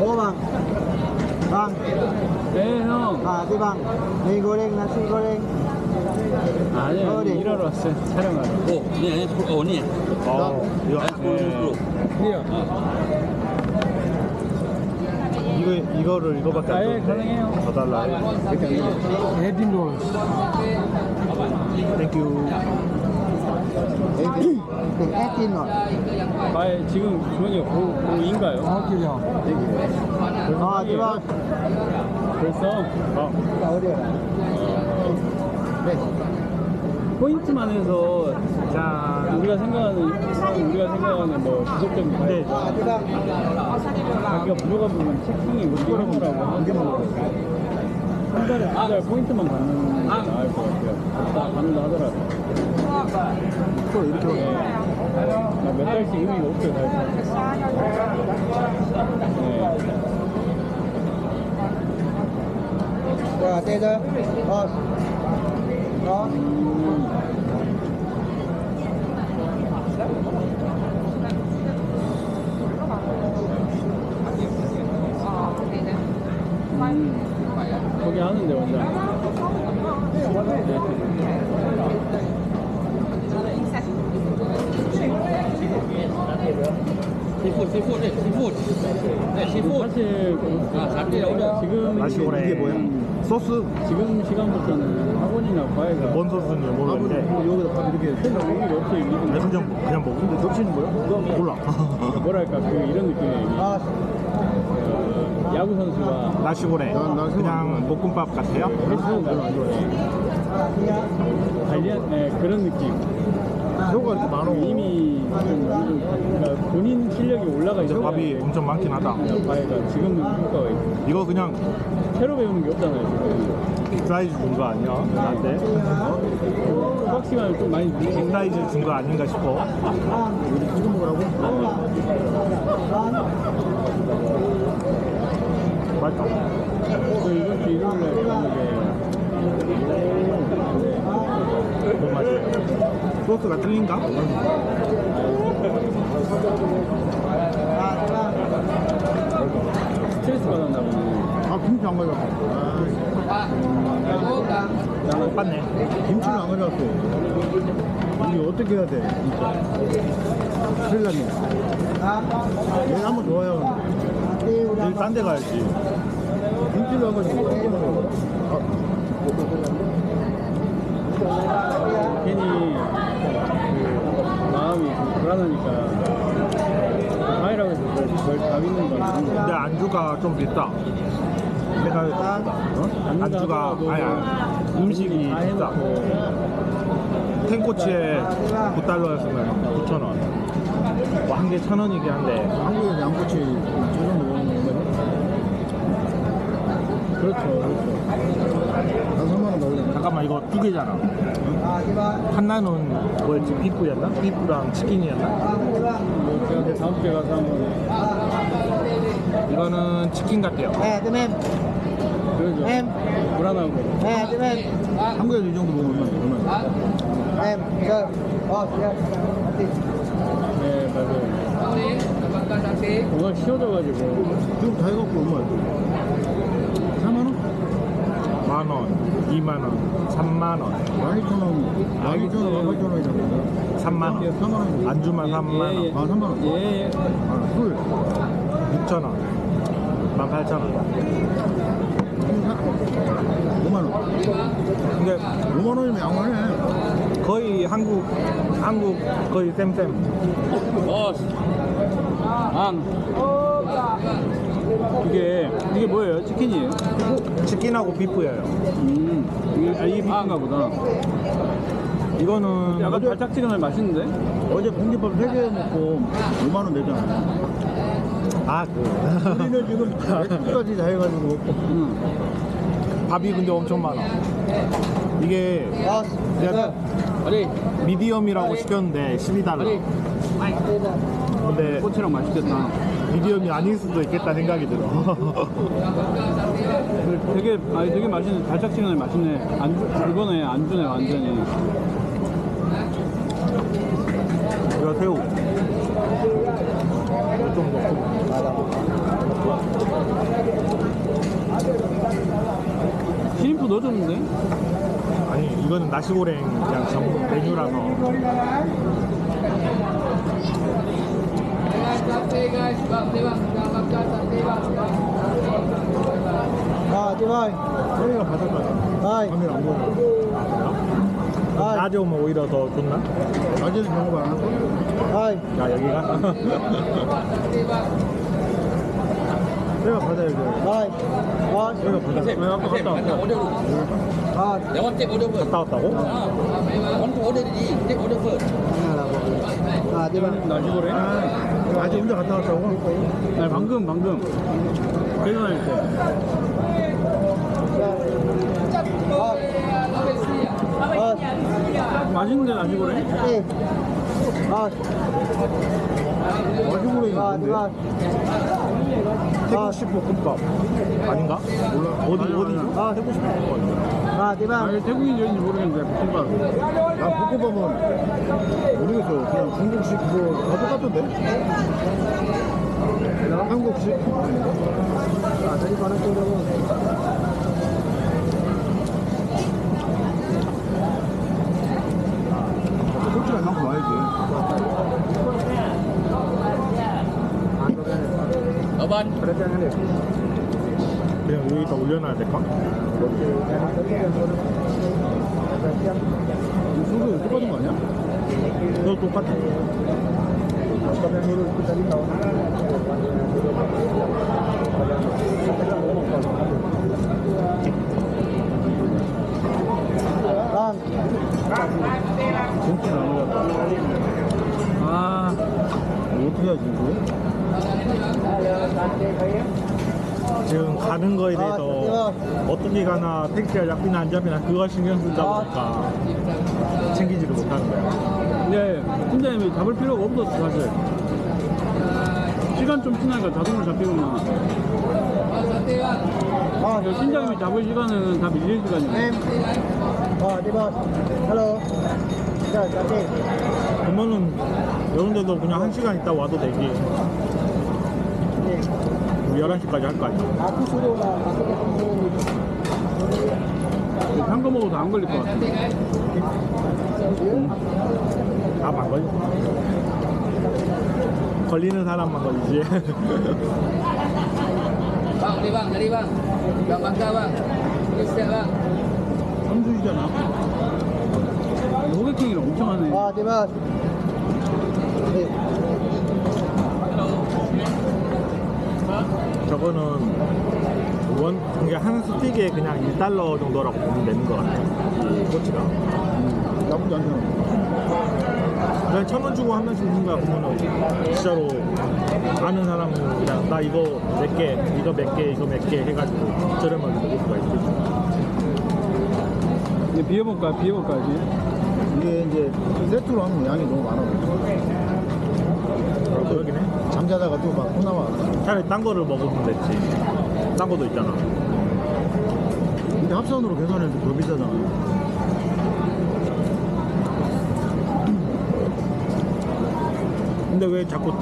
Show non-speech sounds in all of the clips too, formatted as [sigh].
오 bang. Bang, 네, 형. ah di bang. Mie goreng, nasi goreng. 아니요, 어, 네. 일하러 왔어요. 촬영하러. 오, 네, 오, 네. 어, 이거 네. 이거 이거를 이거밖에 아, 안 예, 줬는데 가능해요. 더 달라. 헤딩 롤. 땡큐. Ép tin 아, 예, 지금 주머니가 고, 고2인가요? Ờ, di bang. 벌써? 어. Tahu dia. 포인트만 해서, 자, 우리가 생각하는, 우리가 생각하는 뭐, 지속적인 네. 자기가 부족한 부분 체킹이 어떻게 하더라고. 한 달에 한 달 포인트만 받는 게 나을 것 같아요. 다 받는다 하더라도. 또 이렇게 네. 아, 몇 달씩 의미가 없어요, 사실. 네. Rồi, tê 시푸드, 시푸드, 네, 시푸드. 네, 시푸드. 사실, 아, 잡지 나오죠. 지금. 맛이 오래. 이게 뭐야? 소스 지금 시간부터는 학원이나 과외가 뭔 소스인지 모르겠는데 여기다 밥 이렇게 별로 의미가 없어요. 아니, 이게 그냥 그냥 먹는데 덮치는 거야? 몰라. 뭐랄까, 그 이런 느낌이에요. 이게. Ah, 그 야구 선수가 나시고래 그냥 볶음밥 같아요? 헬스는 별로 안 좋아해요. 관리한, 네, 그런 느낌. 새우가 이렇게 많아. 이미 본인 실력이 올라가 있어. 밥이 엄청 많긴 하다. 과외가 지금은 효과가 있고. 이거 그냥 새로 배우는 게 없잖아요. 지금. 사이즈 준 거 아니야? 나한테? 수학 시간을 좀 많이 빅 사이즈 준 거 아닌가 싶어. 지금 먹으라고? 맛있다. 저 이번 주 일요일 날 가는 뭔 맛이야? 소스가 틀린가? 게 스트레스 받았나 보네. 아, 김치 안 가져왔어. 맞네. 김치를 안 가져왔어. 이게 어떻게 해야 돼? 진짜. 큰일 났네. 얘가 한번 좋아요. 여기 딴데 가야지. 김치를 안 어떻게 먹어? 괜히 그 마음이 좀 불안하니까 과외라고 해서 뭘 다밌는 건 아닌데 근데 안주가 좀 비싸. 내가 어? 안주가 아니, 아니 음식이 다 비싸. 탱꼬치에 9달러였으면 9,000원. 뭐 한개 1,000원이긴 한데 한국에서 양꼬치 조금 먹는 거 그렇죠 그렇죠 한 3만 원 나오잖아. 잠깐만 이거 두 개잖아. 하나는 뭐였지? 비프였나? 비프랑 치킨이었나? 뭐 제가 그 다음 주에 가서 한번 이거는 치킨 같아요. 네, 뜸 em. 그러죠 em. 불안하고 네, 뜸 em. 한국에서 이 정도 먹으면 em, chơi. Ờ, chơi. 네 맞아요 워낙 쉬워져가지고 지금 다 해갖고 얼마야? 4만 원? 만 원, 2만 원, 3만 원, 12,000원. 12,000원, 18,000원이잖아. 3만 원. 3만 원. 안주만 3만 원, 예, 아, 3만 원. 예, 예. 아, 술. 6천 원, 18,000원. 5만 원. 근데 5만 원이면 양호하네. 거의 한국 한국 거의 쌤쌤. 어, 안. 이게 이게 뭐예요 치킨이에요? 치킨하고 비프예요. 음 이게 아 이게 비싼가 보다 이거는 약간 달짝지근하게 맛있는데? 어제 공깃밥 3개 먹고 5만 원 내잖아. 아 그. 우리는 지금 맥주까지 다 해가지고. 음. 밥이 근데 엄청 많아. 이게 아, 내가? 미디엄이라고 시켰는데 12달러. 어디? 근데 꼬치랑 맛있겠다 미디엄이 아닐 수도 있겠다 생각이 들어. [laughs] 되게 아니 되게 맛있는 달짝지근하게 맛있네 안주 그거네 안주네 완전히 이거 새우. 이거 좀 넣고. 더 줬는데? 아니 이거는 나시고랭 그냥 전문 메뉴라서 아, 띠바이. 소리가 바삭바삭. 아이. 화면 안 보여. 아, 낮에 오면 오히려 더 좋나? 낮에는 경험을 안 하고. 아이. 야 여기가? [laughs] 소리가 바삭해. 아이. 아, 소리가 바삭해. 왜 아까 갔다 왔어? 아, That one take order first. 갔다 왔다고? Want to order already. Take order first. 아, 띠바이. 나시고래? 아, 아직 혼자 갔다 왔다고? 아니 방금 방금 퇴근할 때 맛있는데 나시고래? 아, 와주고래 있는데? 태 국식 볶음밥 아닌가? 몰라 어디 아니야, 어디? 아니야. 아, 태국식 볶음밥. 아, 띠바이. 아니 태국인지 어딘지 모르겠는데 볶음밥 나 볶음밥은 모르겠어. 그냥 중국식 그거 다 똑같던데? 한국식? 아, 저기 가는 쪽으로. 솔직한 만큼 와야지. Abang. 그냥 여기다 올려놔야 될까? 소주 똑같은 거 아니야? 그거 똑같아 안 올랐다. 아뭐 어떻게 하지, 이거? 지금 가는 거에 대해서 어떻게 가나 택시가 잡히나 안 잡히나 그거 신경 쓰다 보니까 챙기지를 못하는 거야. 근데 팀장님이 잡을 필요가 없었어 사실. 시간 좀 지나니까 자동으로 잡히구나. 아, 그 팀장님이 잡을 시간은 다 밀릴 시간이야 아, 디바. 헬로. 자, 자기. 그러면은 이런 데도 그냥 한 시간 있다 와도 되지 11시까지 할 거 아니야 한거 먹어도 안 걸릴 것 같아 다안 걸려 걸리는 사람만 걸리지 Bang, ni bang, tadi bang. Bang bangka bang. Ini set bang. 삼주이잖아. 호객행위를 엄청 하네 아, 디바. 네. 저거는 원 이게 한 스틱에 그냥 1달러 정도라고 보면 되는 것 같아 이 꼬치가. 나쁘지 않잖아. 그냥 천원 주고 한 명씩 먹는 거야 그러면은 진짜로 아는 사람은 그냥 나 이거 몇 개 이거 몇 개 이거 몇 개 해가지고 저렴하게 먹을 수가 있지 이제 비워볼까 비워볼까지 이게 이제 세트로 하면 양이 너무 많아. 해 잠자다가 또 막 혼나와. 차라리 딴 거를 먹으면 됐지 딴 거도 있잖아 근데 합산으로 계산해도 더 비싸잖아. 근데 왜 자꾸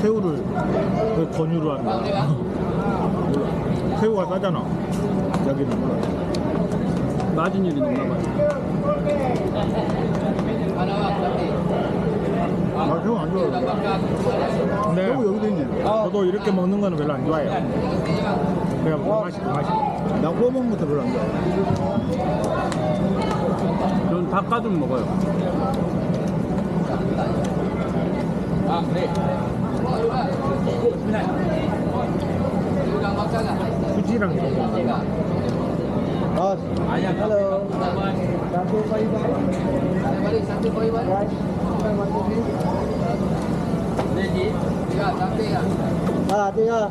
새우를 왜 권유를 하는 거야 [laughs] 새우가 싸잖아 여기는. 맞은 일이 있나 봐요. 나 새우 안 Bang 좋아해. bangka. 근데 새우 여기도 있네. 저도 이렇게 먹는 거는 별로 안 좋아해요 그냥 그 맛이 그 맛이 나 구워 먹는 것도 별로 안 좋아해. 저는 닭가 좀 먹어요 bangka kan? 수지랑 이런 거 아, 헬로. 아. 자, tiga.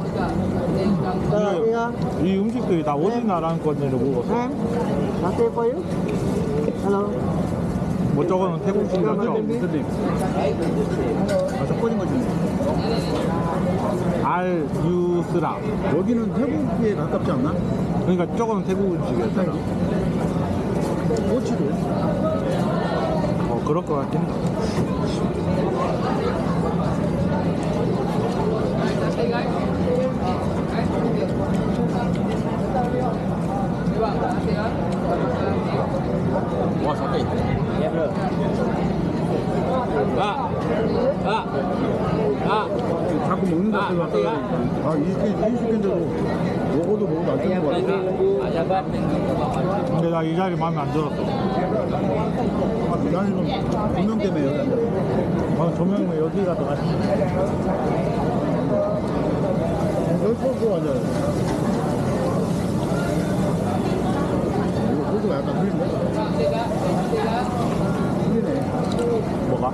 이 음식들이 다 어디 나라 건지를 모르겠어 Em, satu for you. Hello. 뭐 저거는 태국식이라서 무슬림 아, 섞어진 거 주네. 알유스라 여기는 태국에 가깝지 않나? 그러니까 저거는 태국 음식이었잖아 꼬치도. 어 그럴 것 같긴 해 아, 아, 아, 아. 자꾸 먹는다 생각하 아, 20개, 20개인데도 아, 아. 먹어도 먹어도 안 되는 거 같아. 근데 나 이 자리 마음에 안 들었어. 아, 나는 분명 때문에 여기 아, 조명이 여기가 더 맛있어. 열포고 하자. 이거 포고가 약간 흐린데? 뭐가?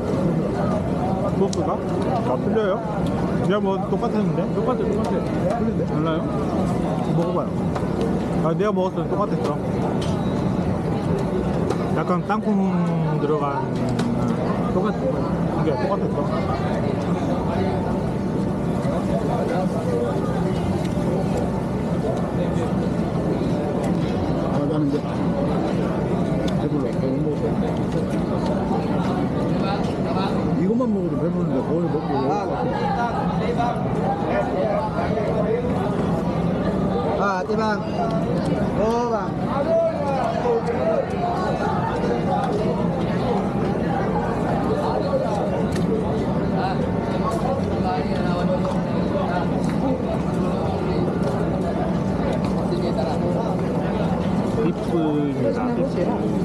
소스가? 아, 틀려요? 내가 뭐 똑같았는데? 똑같아, 똑같아. 틀린데? 달라요? 먹어봐요. 아, 내가 먹었을 때 똑같았어. 약간 땅콩 들어간 똑같 이게 똑같았어. 아, 나는 이제 배불러. 너무 먹었어. 이것만 먹어도 배부른데 거의 먹고 먹을 것 같아. À, chị bằng. Ô bằng. 비프입니다. 비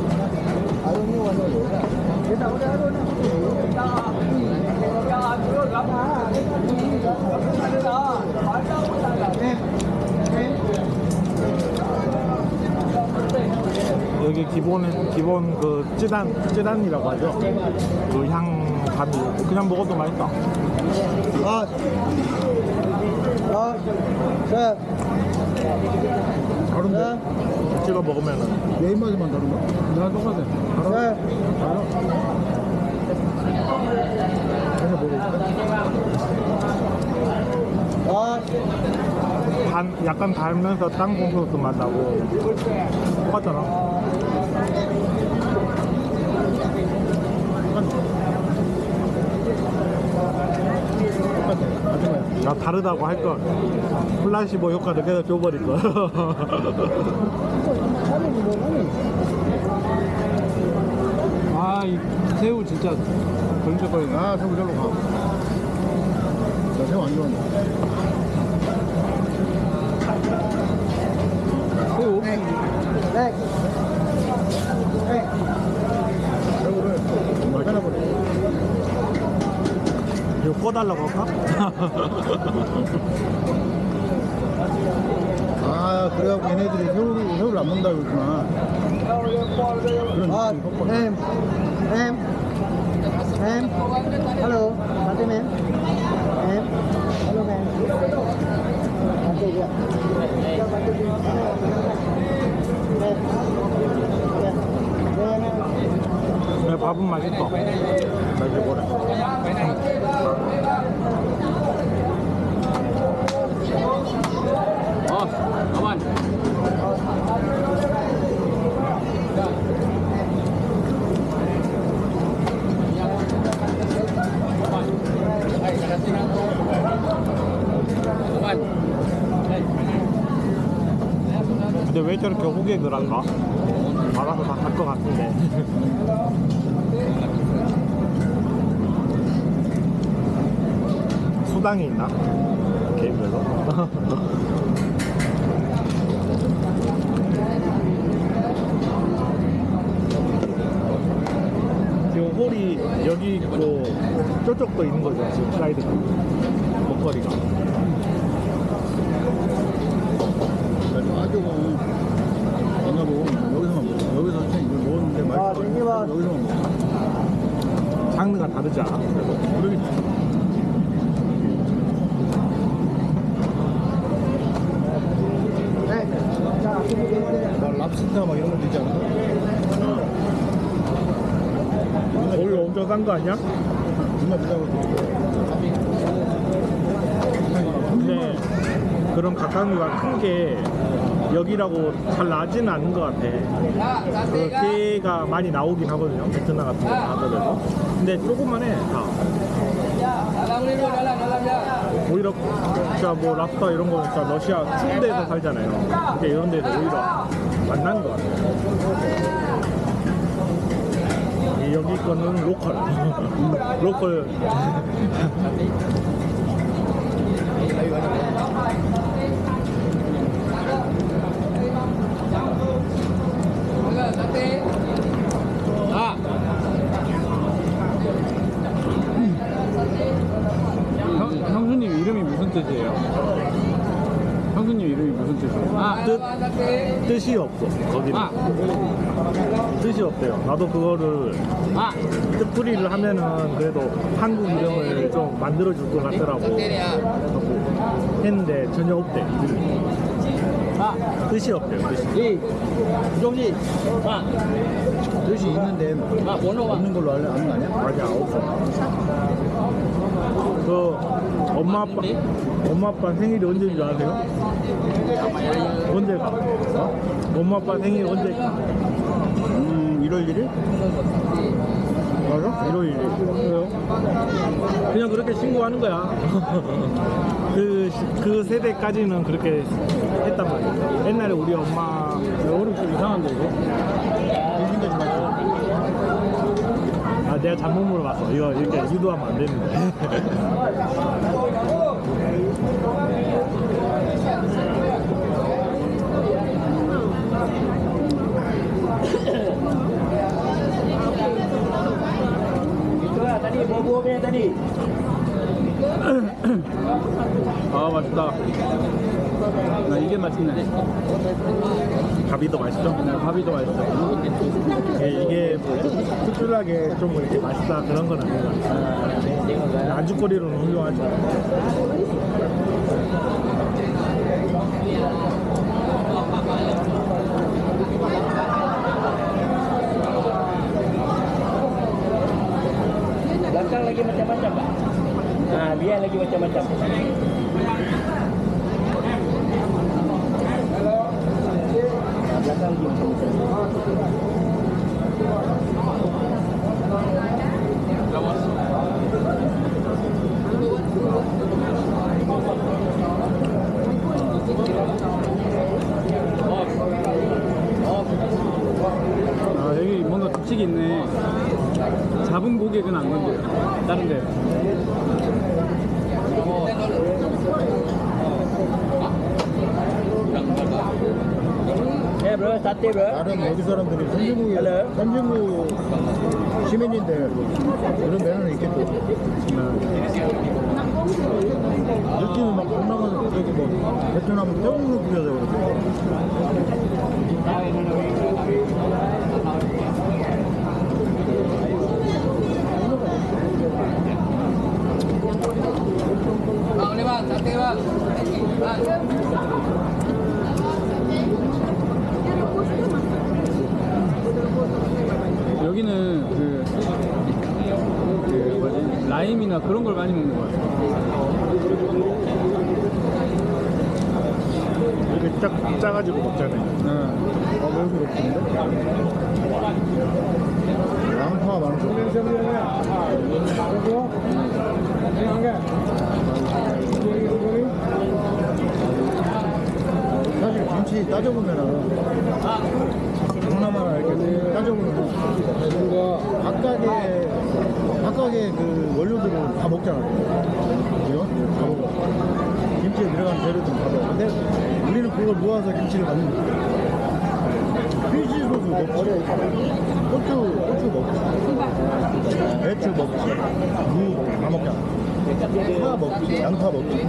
기 기본은 기본 그 찌단 찌단이라고 하죠. 그 향감이 그냥 먹어도 맛있다. Rồi. Rồi. Xe. 다른데? 찍어 먹으면은 내 입맛에만 다른가? 나 똑같아. Xe. 그래서 먹어. Rồi. 단 약간 달면서 땅콩 소스 맛 나고 똑같잖아. 나 다르다고 할 걸. 플라시보 효과를 계속 줘버릴 걸. [laughs] 아, 이 새우 진짜 걸리적거리네. 아, 새우 절로 가. 나 새우 안 좋아한다. 새우 없이 Đây. Đây. 새우를 빼놔버려. 꺼달라고 할까? [laughs] 아, 그래갖고 얘네들이 새우를, 새우를 안 먹는다고 그랬구나. 그런. Em. Em. Em. Hello. Bạn tên em. Em. Hello 네, 밥은 맛있어. 맛있어 보래. Aman. Aman. 근데 왜 저렇게 호객을 할까? 알아서 다할것 같은데. [laughs] 수당이 있나? 게임별로? [laughs] 지금 홀이 여기 있고 저쪽도 있는 거죠 지금 슬라이드가 목걸이가 아주 뭐, 뭔가 뭐, 여기서만 먹어. 여기서 그냥 이걸 먹었는데 아, 맛있어. 되게 맛. 여기서만 먹어. 장르가 다르지 않아? 막 랍스터 막 이런 것도 있지 않나? 거기 엄청 싼거 아니야? 정말 비싸고. 근데 그런 각각류가 큰 게 여기라고 잘 나지는 않은 것 같아. 그 게가 많이 나오긴 하거든요. 베트남 같은 거 가더라도. 근데 조그만해 다. 오히려 진짜 뭐 랍스터 이런 거 진짜 러시아 추운 데서 살잖아요. 근데 이런 데서 오히려 만난 것 같아요. 이 여기 거는 로컬. [laughs] 로컬. À. 형, 형수님 이름이 무슨 뜻이에요? 형수님 이름이 무슨 뜻이에요? À. 뜻, 뜻이 없어 거기는 À. 뜻이 없대요 나도 그거를 À. 뜻풀이를 하면은 그래도 한국 이름을 좀 만들어줄 것 같더라고 했는데 전혀 없대 이름이 뜻이 없대요 뜻이 gì? À. 뜻이 있는데 ạ? 없는 걸로 알려 아는 거 아니야? 맞아 없어 그 엄마 아빠 엄마 아빠 생일이 언제인 줄 아세요? 언제가? 엄마 아빠 생일 언제가? 음 1월 1일? 맞아? 1월 1일 왜요? 그냥 그렇게 신고하는 거야 [laughs] 그, 시- 그 세대까지는 그렇게 했단 말이야 옛날에 우리 엄마 얼음 좀 이상한데 이거? 아 내가 잘못 물어봤어 이거 이렇게 유도하면 안 되는데 [laughs] 아 맛있다. 나 이게 맛있네. 밥이 더 맛있죠? 네, 밥이 더 맛있어. 예, 이게 뭐 특별하게 좀 이렇게 맛있다 그런 건것 같아요 안주거리로는 훌륭하죠 lagi macam-macam Pak. Ha, biar lagi macam-macam. Ha, belakang lagi macam-macam. 다른 데 Eh bro, sate bro. 나름 여기 사람들이 Hello? 선진국 시민인데 그런 매너는 있겠죠. 느낌은 막 동남아서 저기 뭐 베트남 태국으로 부려서 그러지. Bang, ni bang, sate bang. Bang. 여기는 그, 그 뭐지 라임이나 그런 걸 많이 먹는 것 같아 짜, 짜가지고 먹잖아요 응. 아, 왜 그렇게 그런데? 양파 많고. 사실 김치 따져보면은 동남아나 이렇게 따져보면 뭔가 각각의 각각의 그 원료들을 다 먹잖아요. 그죠? 다 먹어. 김치에 들어가는 재료들은 다 먹어. 근데 그걸 모아서 김치를 만든 거야. 피시 소스 먹지, 고추 고추 먹지, 배추 먹지, 무다 먹잖아. 파 먹지, 양파 먹지,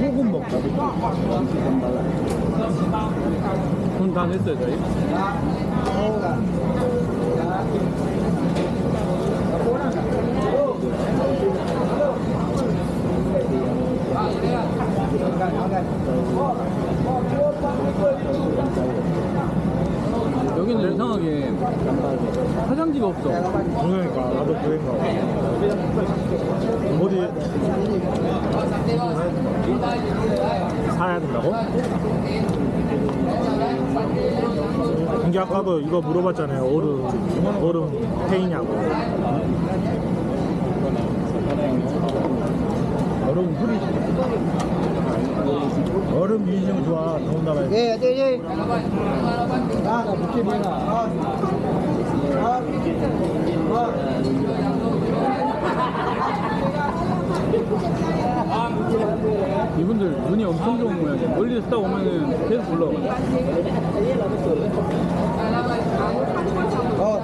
소금 먹지. 돈다 냈어요 저희 여기는 이상하게 화장지가 없어 그러니까 나도 그런가 봐 어디 사야 된다고? 이게 아까도 이거 물어봤잖아요 얼음 얼음 페이냐고 얼음 흐리지. 얼음 좋아. Eh, je. Ah, dah bikin dia lah. Ah. Ah. Ah. 이분들 눈이 엄청 좋은 모양이에요. 멀리서 딱 오면은 계속 올라와요. Oh.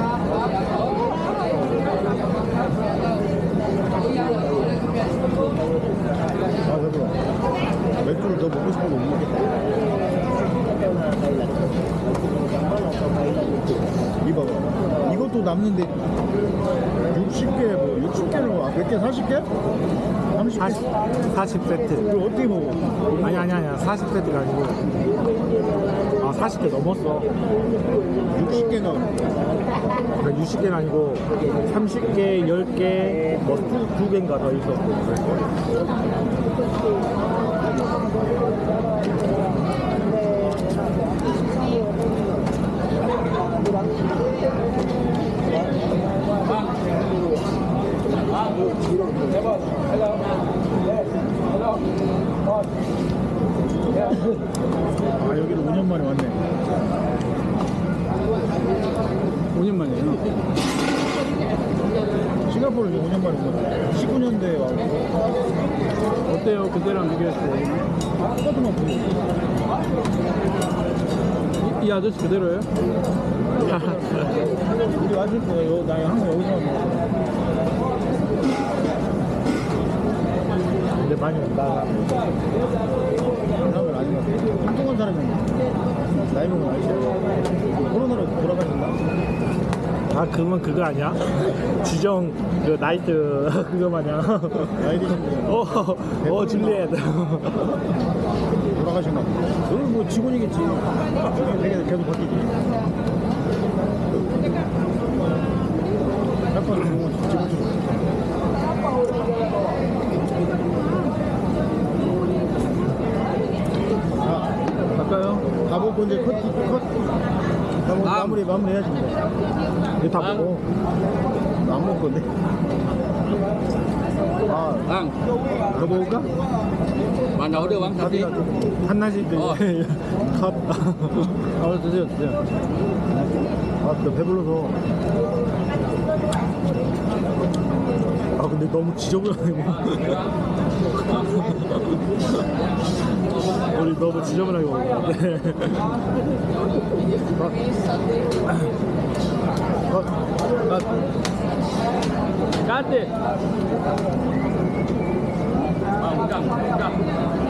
아, 그래도 맥주를 더 먹고 싶어도 못 먹겠다. 이봐봐. 이것도 남는데 60개, 뭐 60개를 뭐, 몇 개? 40개? 30개? 40, 40세트. 그걸 어떻게 먹어? 아니, 아니, 아니야. 40세트가 아니고. 아, 40개 넘었어. 60개가 그러니까 60개는 아니고 30개, 10개, 뭐 두, 두 개인가 더 있었고. 아, 여기도 5년 만에 왔네. 5년 만이에요. 싱가포르 이제 5년 만에 온 거야. 19년대에 와고. 어때요? 그때랑 비교했을 때? 똑같은 거 보이지? 이, 이 아저씨 그대로예요? [laughs] 우리 왔을 때, 요, 나 항상 여기서만 먹었 어. 근데 많이 아닌 것 같아. 뚱뚱한 사람은 나이 먹으면 알지. 코로나로 돌아가신다. 아, 그러면 그거 아니야? 지정, 그, 나이트, [laughs] 그거 마냥. 나이 드신 분 어, 어, 줄리엣. 돌아가신다. 너는 뭐 직원이겠지. 되게 계속 바뀌지. 약간 그런 직원 좀. 자, 갈까요? 다 먹고 이제 컷, 컷. 다 먹고 아. 마무리, 마무리 해야지. 뭐. 이거 다 아. 먹어. 안 먹을 건데. 아, Bang, 더 먹을까? tadi? 밥이나 좀. 한나씩 그, 어. [laughs] 컷. 아, 드세요, 드세요. 아, 진짜 배불러서. 아, 근데 너무 지저분하네. 우리 너무 지저분하게 먹었는데. 까띠! Bang, pegang, pegang.